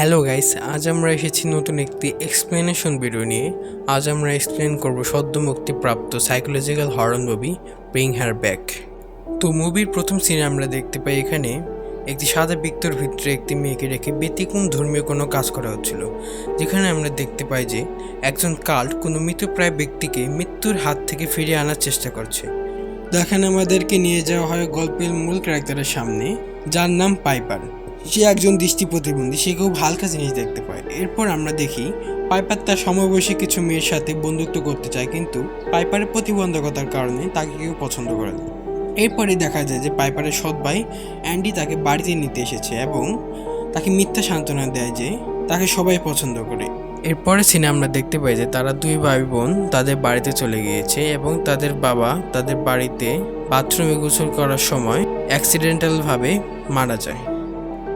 Hello guys আজ আমরা এসেছি নতুন একটি এক্সপ্লেনেশন ভিডিও নিয়ে। আজ আমরা এক্সপ্লেন করব সদ্য মুক্তিপ্রাপ্ত psychological horror movie Bring Her Back তো মুভির প্রথম সিনে আমরা দেখতে পাই এখানে একটি সাদা বৃত্তর ভিতরে একটি মেয়েকে রেখে ব্যতিক্রম ধর্মীয় কোনো কাজ করা হচ্ছিল। যেখানে আমরা দেখতে পাই যে একজন কাল্ট কোনো মৃতপ্রায় ব্যক্তিকে মৃত্যুর হাত থেকে ফিরিয়ে আনার চেষ্টা করছে। দেখেন আমাদেরকে নিয়ে যাওয়া হয় গল্পের মূল ক্যারেক্টারের সামনে, যার নাম পাইপার সে একজন দৃষ্টি প্রতিবন্ধী, সে খুব হালকা জিনিস দেখতে পায়। এরপর আমরা দেখি, পাইপার তার সমবয়সী কিছু মেয়ের সাথে বন্ধুত্ব করতে চায়, কিন্তু পাইপারের প্রতিবন্ধকতার কারণে তাকে কেউ পছন্দ করে না। এরপরে দেখা যায় যে পাইপারের সৎ ভাই অ্যান্ডি তাকে বাড়িতে নিতে এসেছে এবং তাকে মিথ্যা সান্ত্বনা দেয় যে তাকে সবাই পছন্দ করে। এরপরে সিনে আমরা দেখতে পাই যে তারা দুই ভাই বোন তাদের বাড়িতে চলে গিয়েছে এবং তাদের বাবা তাদের বাড়িতে বাথরুমে গোসল করার সময় অ্যাক্সিডেন্টালভাবে মারা যায়।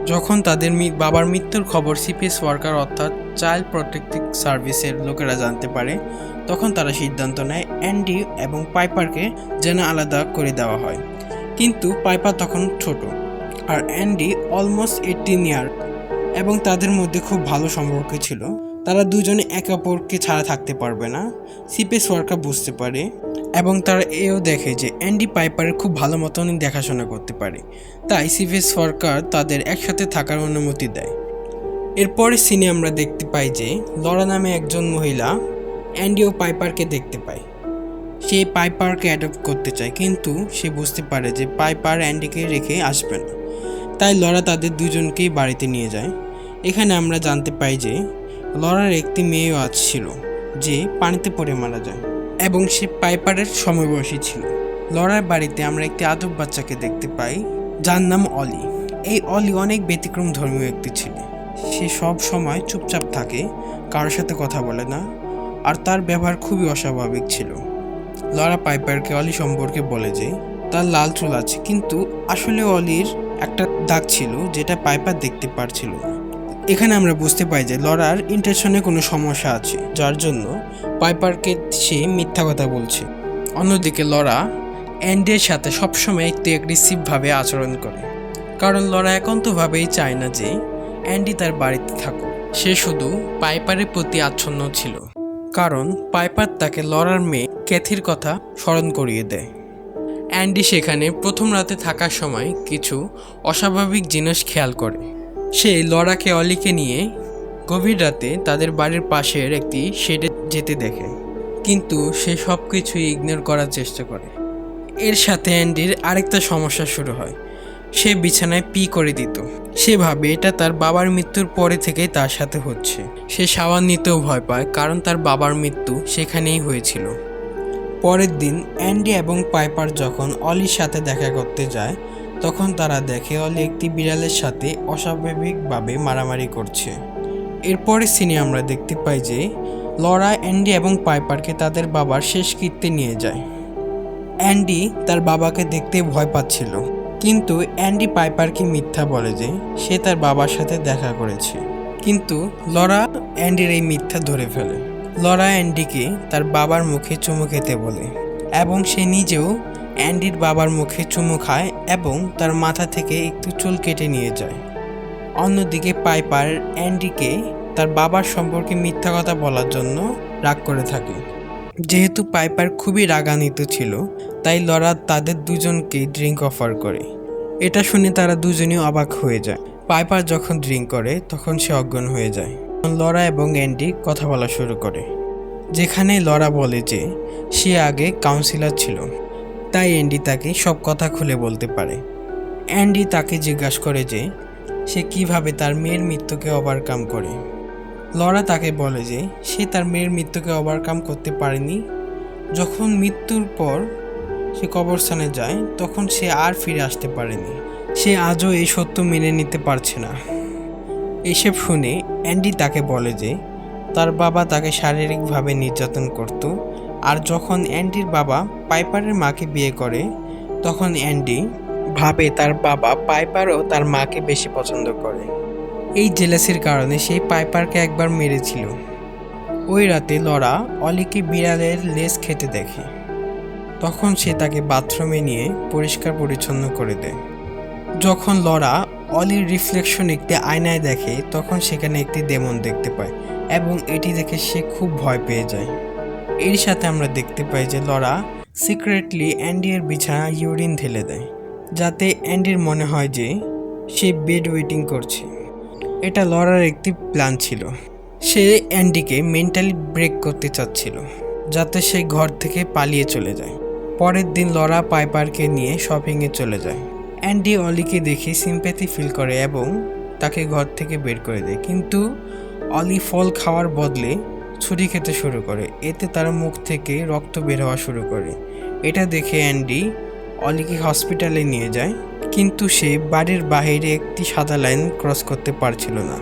যখন তাদের বাবার মৃত্যুর খবর সিপিএস ওয়ার্কার অর্থাৎ চাইল্ড প্রোটেক্টিভ সার্ভিসের লোকেরা জানতে পারে, তখন তারা সিদ্ধান্ত নেয় অ্যান্ডি এবং পাইপারকে যেন আলাদা করে দেওয়া হয়। কিন্তু পাইপার তখন ছোট আর অ্যান্ডি অলমোস্ট এইটিন ইয়ার এবং তাদের মধ্যে খুব ভালো সম্পর্ক ছিল। তারা দুজনে একে অপরকে ছাড়া থাকতে পারবে না। সিপিএস ওয়ার্কার বুঝতে পারে এবং তারা এও দেখে যে অ্যান্ডি পাইপারের খুব ভালো মতনই দেখাশোনা করতে পারে। তাই সিপিএস সরকার তাদের একসাথে থাকার অনুমতি দেয়। এরপরে সিনে আমরা দেখতে পাই যে লরা নামে একজন মহিলা অ্যান্ডি ও পাইপারকে দেখতে পায়। সে পাইপারকে অ্যাডপ্ট করতে চায়, কিন্তু সে বুঝতে পারে যে পাইপার অ্যান্ডিকে রেখে আসবে না। তাই লরা তাদের দুজনকেই বাড়িতে নিয়ে যায়। এখানে আমরা জানতে পাই যে লরার একটি মেয়েও আজ ছিল, যে পানিতে পড়ে মারা যায়। এবং সে পাইপারের সময়বয়সী ছিল। লরার বাড়িতে আমরা একটি আদব বাচ্চাকে দেখতে পাই, যার নাম অলি। এই অলি অনেক ব্যতিক্রম ধর্মীয় ব্যক্তি ছিল। সে সব সময় চুপচাপ থাকে, কারোর সাথে কথা বলে না, আর তার ব্যবহার খুবই অস্বাভাবিক ছিল। লরা পাইপারকে অলি সম্পর্কে বলে যে, তার লাল চুল আছে, কিন্তু আসলে অলির একটা দাগ ছিল, যেটা পাইপার দেখতে পারছিল না। এখানে আমরা বুঝতে পাই যে লরার ইন্টেনশনে কোনো সমস্যা আছে, যার জন্য পাইপারকে সে মিথ্যা কথা বলছে। অন্যদিকে লরা অ্যান্ডের সাথে সবসময় একটু অ্যাগ্রেসিভভাবে আচরণ করে, কারণ লরা একান্তভাবেই চায় না যে অ্যান্ডি তার বাড়িতে থাকুক। সে শুধু পাইপারের প্রতি আচ্ছন্ন ছিল, কারণ পাইপার তাকে লরার মেয়ে ক্যাথির কথা স্মরণ করিয়ে দেয়। অ্যান্ডি সেখানে প্রথম রাতে থাকার সময় কিছু অস্বাভাবিক জিনিস খেয়াল করে। সে লড়াকে অলিকে নিয়ে গভীর রাতে তাদের বাড়ির পাশের একটি শেডে যেতে দেখে। কিন্তু সে সব কিছুই ইগনোর করার চেষ্টা করে। এর সাথে অ্যান্ডির আরেকটা সমস্যা শুরু হয়। সে বিছানায় পি করে দিত। সে ভাবে এটা তার বাবার মৃত্যুর পরে থেকেই তার সাথে হচ্ছে। সে সাবান নিতেও ভয় পায়, কারণ তার বাবার মৃত্যু সেখানেই হয়েছিল। পরের দিন অ্যান্ডি এবং পাইপার যখন অলির সাথে দেখা করতে যায় তখন তারা দেখে অলি একটি বিড়ালের সাথে অস্বাভাবিকভাবে মারামারি করছে। এরপরে সিনে আমরা দেখতে পাই যে লরা, অ্যান্ডি এবং পাইপারকে তাদের বাবার শেষ কীর্তে নিয়ে যায়। অ্যান্ডি তার বাবাকে দেখতে ভয় পাচ্ছিল, কিন্তু অ্যান্ডি পাইপারকে মিথ্যা বলে যে সে তার বাবার সাথে দেখা করেছে। কিন্তু লরা অ্যান্ডির এই মিথ্যা ধরে ফেলে। লরা অ্যান্ডিকে তার বাবার মুখে চুমু খেতে বলে এবং সে নিজেও অ্যান্ডির বাবার মুখে চুমু খায় এবং তার মাথা থেকে একটু চুল কেটে নিয়ে যায়। অন্যদিকে পাইপার অ্যান্ডিকে তার বাবার সম্পর্কে মিথ্যা কথা বলার জন্য রাগ করে থাকে। যেহেতু পাইপার খুবই রাগান্বিত ছিল, তাই লরা তাদের দুজনকে ড্রিঙ্ক অফার করে। এটা শুনে তারা দুজনেই অবাক হয়ে যায়। পাইপার যখন ড্রিঙ্ক করে, তখন সে অজ্ঞান হয়ে যায়। লরা এবং অ্যান্ডি কথা বলা শুরু করে, যেখানে লরা বলে যে, সে আগে কাউন্সিলর ছিল। তাই অ্যান্ডি তাকে সব কথা খুলে বলতে পারে। অ্যান্ডি তাকে জিজ্ঞাসা করে যে, সে কীভাবে তার মেয়ের মৃত্যুকে ওভারকাম করে? লরা তাকে বলে যে, সে তার মেয়ের মৃত্যুকে ওভারকাম করতে পারেনি। যখন মৃত্যুর পর সে কবরস্থানে যায়, তখন সে আর ফিরে আসতে পারেনি। সে আজও এই সত্য মেনে নিতে পারছে না। এসব শুনে অ্যান্ডি তাকে বলে যে, তার বাবা তাকে শারীরিকভাবে নির্যাতন করত আর যখন অ্যান্ডির বাবা পাইপারের মাকে বিয়ে করে, তখন অ্যান্ডি ভাবে তার বাবা পাইপার ও তার মাকে বেশি পছন্দ করে। এই জেলাসির কারণে সেই পাইপারকে একবার মেরেছিল। ওই রাতে লরা অলিকে বিড়ালের লেজ খেতে দেখে। তখন সে তাকে বাথরুমে নিয়ে পরিষ্কার পরিচ্ছন্ন করে দেয়। যখন লরা অলির রিফ্লেকশন একটি আয়নায় দেখে, তখন সেখানে একটি দেমন দেখতে পায় এবং এটি দেখে সে খুব ভয় পেয়ে যায়। এর সাথে আমরা দেখতে পাই যে লরা সিক্রেটলি অ্যান্ডির বিছানা ইউরিন ঢেলে দেয়, যাতে অ্যান্ডির মনে হয় যে সে বেড ওয়েটিং করছে। এটা লরার একটি প্ল্যান ছিল। সে অ্যান্ডিকে মেন্টালি ব্রেক করতে চাচ্ছিল, যাতে সে ঘর থেকে পালিয়ে চলে যায়। পরের দিন লরা পাইপারকে নিয়ে শপিংয়ে চলে যায়। অ্যান্ডি অলিকে দেখে সিম্প্যাথি ফিল করে এবং তাকে ঘর থেকে বের করে দেয়। কিন্তু অলি ফল খাওয়ার বদলে ছুরি খেতে শুরু করে। এতে তার মুখ থেকে রক্ত বের হওয়া শুরু করে। এটা দেখে অ্যান্ডি অলিকে হসপিটালে নিয়ে যায়, কিন্তু সে বাড়ির বাইরে একটি সাদা লাইন ক্রস করতে পারছিল না।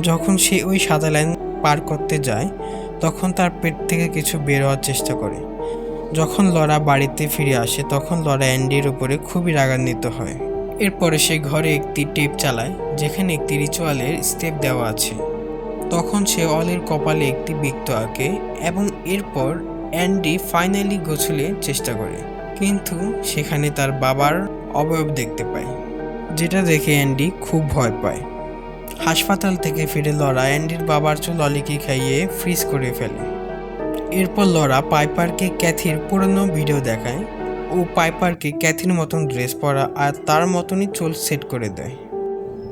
যখন সে ওই সাদা লাইন পার করতে যায়, তখন তার পেট থেকে কিছু বের হওয়ার চেষ্টা করে। যখন লরা বাড়িতে ফিরে আসে, তখন লরা অ্যান্ডির উপরে খুবই রাগান্বিত হয়। এরপরে সে ঘরে একটি টেপ চালায়, যেখানে একটি রিচুয়ালের স্টেপ দেওয়া আছে। তখন সে অলের কপালে একটি বৃত্ত আঁকে এবং এরপর অ্যান্ডি ফাইনালি গোছলে চেষ্টা করে। কিন্তু সেখানে তার বাবার অবয়ব দেখতে পায়, যেটা দেখে অ্যান্ডি খুব ভয় পায়। হাসপাতাল থেকে ফিরে লড়া অ্যান্ডির বাবার চুল অলিকে খাইয়ে ফ্রিজ করে ফেলে। এরপর লরা পাইপারকে ক্যাথির পুরনো ভিডিও দেখায় ও পাইপারকে ক্যাথির মতন ড্রেস পরা আর তার মতনই চুল সেট করে দেয়।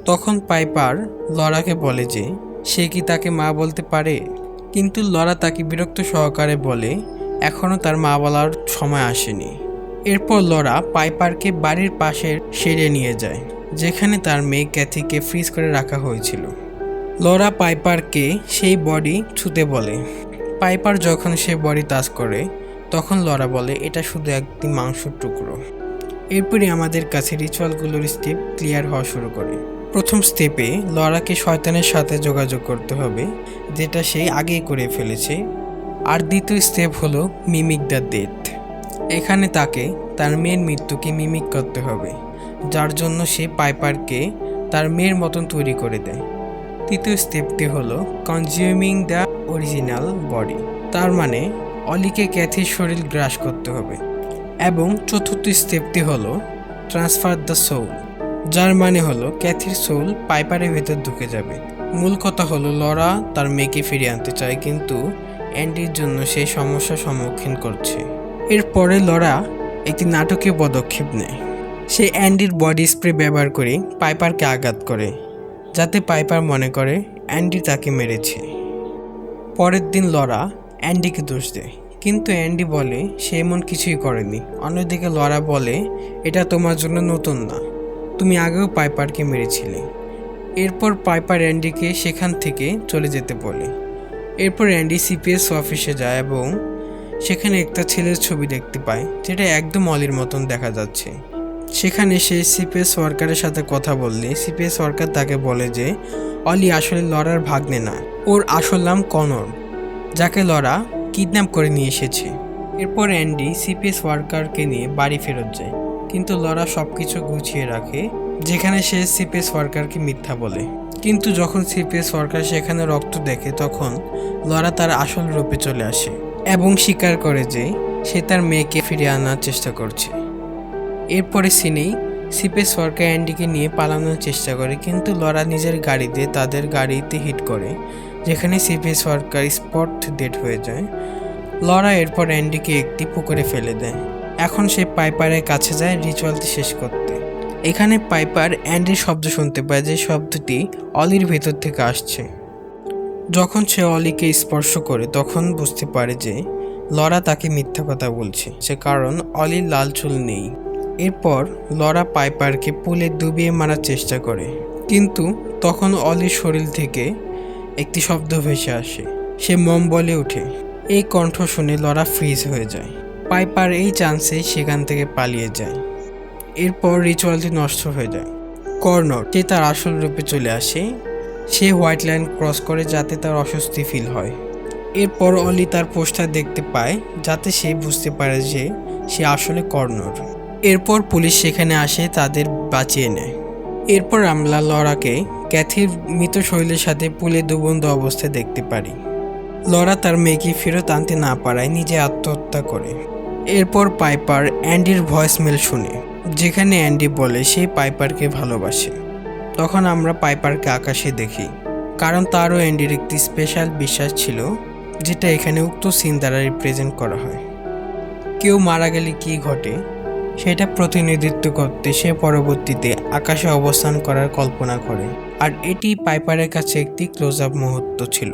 তখন পাইপার লরাকে বলে যে সে কি তাকে মা বলতে পারে? কিন্তু লরা তাকে বিরক্ত সহকারে বলে এখনও তার মা বলার সময় আসেনি। এরপর লরা পাইপারকে বাড়ির পাশের সেরে নিয়ে যায়, যেখানে তার মেয়ে ক্যাথিকে ফ্রিজ করে রাখা হয়েছিল। লরা পাইপারকে সেই বডি ছুতে বলে। পাইপার যখন সে বডি টাচ করে, তখন লরা বলে, এটা শুধু একটি মাংসর টুকরো। এরপরই আমাদের কাছে রিচুয়ালগুলোর স্টেপ ক্লিয়ার হওয়া শুরু করে। প্রথম স্টেপে লরাকে শয়তানের সাথে যোগাযোগ করতে হবে, যেটা সে আগেই করে ফেলেছে। আর দ্বিতীয় স্টেপ হলো মিমিক দ্য ডেথ এখানে তাকে, তার মেয়ের মৃত্যুকে মিমিক করতে হবে, যার জন্য সে পাইপারকে তার মেয়ের মতন তৈরি করে দেয়। তৃতীয় স্টেপটি হলো কনজিউমিং দ্য অরিজিনাল বডি তার মানে অলিকে ক্যাথির শরীর গ্রাস করতে হবে। এবং চতুর্থ স্টেপটি হলো ট্রান্সফার দ্য সোল যার মানে হলো, ক্যাথির সোল পাইপারের ভেতর ঢুকে যাবে। মূল কথা হলো, লরা তার মেয়েকে ফিরিয়ে আনতে চায়, কিন্তু অ্যান্ডির জন্য সেই সমস্যার সম্মুখীন করছে। এরপরে লরা একটি নাটকীয় পদক্ষেপ নেয়। সে অ্যান্ডির বডি স্প্রে ব্যবহার করে পাইপারকে আঘাত করে, যাতে পাইপার মনে করে অ্যান্ডি তাকে মেরেছে। পরের দিন লরা অ্যান্ডিকে দোষ দেয়, কিন্তু অ্যান্ডি বলে, সে এমন কিছুই করেনি। অন্যদিকে লরা বলে, এটা তোমার জন্য নতুন না। তুমি আগেও পাইপারকে মেরেছিলে। এরপর পাইপার অ্যান্ডিকে সেখান থেকে চলে যেতে বলে। এরপর অ্যান্ডি সিপিএস অফিসে যায় এবং সেখানে একটা ছেলের ছবি দেখতে পায়, যেটা একদম অলির মতন দেখা যাচ্ছে। সেখানে সে সিপিএস ওয়ার্কারের সাথে কথা বললে। সিপিএস ওয়ার্কার তাকে বলে যে, অলি আসলে লরার ভাগ্নে না। ওর আসল নাম কনর, যাকে লরা কিডন্যাপ করে নিয়ে এসেছে। এরপর অ্যান্ডি সিপিএস ওয়ার্কারকে নিয়ে বাড়ি ফেরত যায়। কিন্তু লরা সব কিছু গুছিয়ে রাখে, যেখানে সে সিপিএস ওয়ার্কারকে মিথ্যা বলে। কিন্তু যখন সিপিএস ওয়ার্কার সেখানে রক্ত দেখে, তখন লরা তার আসল রূপে চলে আসে এবং স্বীকার করে যে সে তার মেয়েকে ফিরিয়ে আনার চেষ্টা করছে। এরপরে সিনেই সিপে সরকার অ্যান্ডিকে নিয়ে পালানোর চেষ্টা করে, কিন্তু লরা নিজের গাড়িতে তাদের গাড়িতে হিট করে, যেখানে সিপে সরকার স্পট ডেট হয়ে যায়। লরা এরপর অ্যান্ডিকে একটি পুকুরে ফেলে দেয়। এখন সে পাইপারের কাছে যায় রিচুয়ালটি শেষ করতে। এখানে পাইপার অ্যান্ডির শব্দ শুনতে পায় যে শব্দটি অলির ভেতর থেকে আসছে। যখন সে অলিকে স্পর্শ করে, তখন বুঝতে পারে যে লরা তাকে মিথ্যা কথা বলছে। সে কারণ অলির লাল চুল নেই। এরপর লরা পাইপারকে পুলে ডুবিয়ে মারার চেষ্টা করে। কিন্তু তখন অলির শরীর থেকে একটি শব্দ ভেসে আসে। সে মম বলে ওঠে। এই কণ্ঠ শুনে লরা ফ্রিজ হয়ে যায়। পাইপার এই চান্সে সেখান থেকে পালিয়ে যায়। এরপর রিচুয়ালটি নষ্ট হয়ে যায়। কর্নর, সে তার আসল রূপে চলে আসে। সে হোয়াইট লাইন ক্রস করে যাতে তার অস্বস্তি ফিল হয়। এরপর অলি তার পোস্টার দেখতে পায়, যাতে সে বুঝতে পারে যে সে আসলে কর্নর। এরপর পুলিশ সেখানে আসে, তাদের বাঁচিয়ে নেয়। এরপর আমরা লরাকে, ক্যাথির মৃত শৈলের সাথে পুলে দুবন্ধ অবস্থায় দেখতে পারি। লরা তার মেয়েকে ফেরত আনতে না পারায় নিজে আত্মহত্যা করে। এরপর পাইপার অ্যান্ডির ভয়েসমেল শুনে, যেখানে অ্যান্ডি বলে সে পাইপারকে ভালোবাসে। তখন আমরা পাইপারকে আকাশে দেখি, কারণ তারও অ্যান্ডির একটি স্পেশাল বিশ্বাস ছিল, যেটা এখানে উক্ত সিন দ্বারা রিপ্রেজেন্ট করা হয়। কেউ মারা গেলে কি ঘটে, সেটা প্রতিনিধিত্ব করতে সে পরবর্তীতে আকাশে অবস্থান করার কল্পনা করে, আর এটি পাইপারের কাছে একটি ক্লোজ আপ মুহূর্ত ছিল।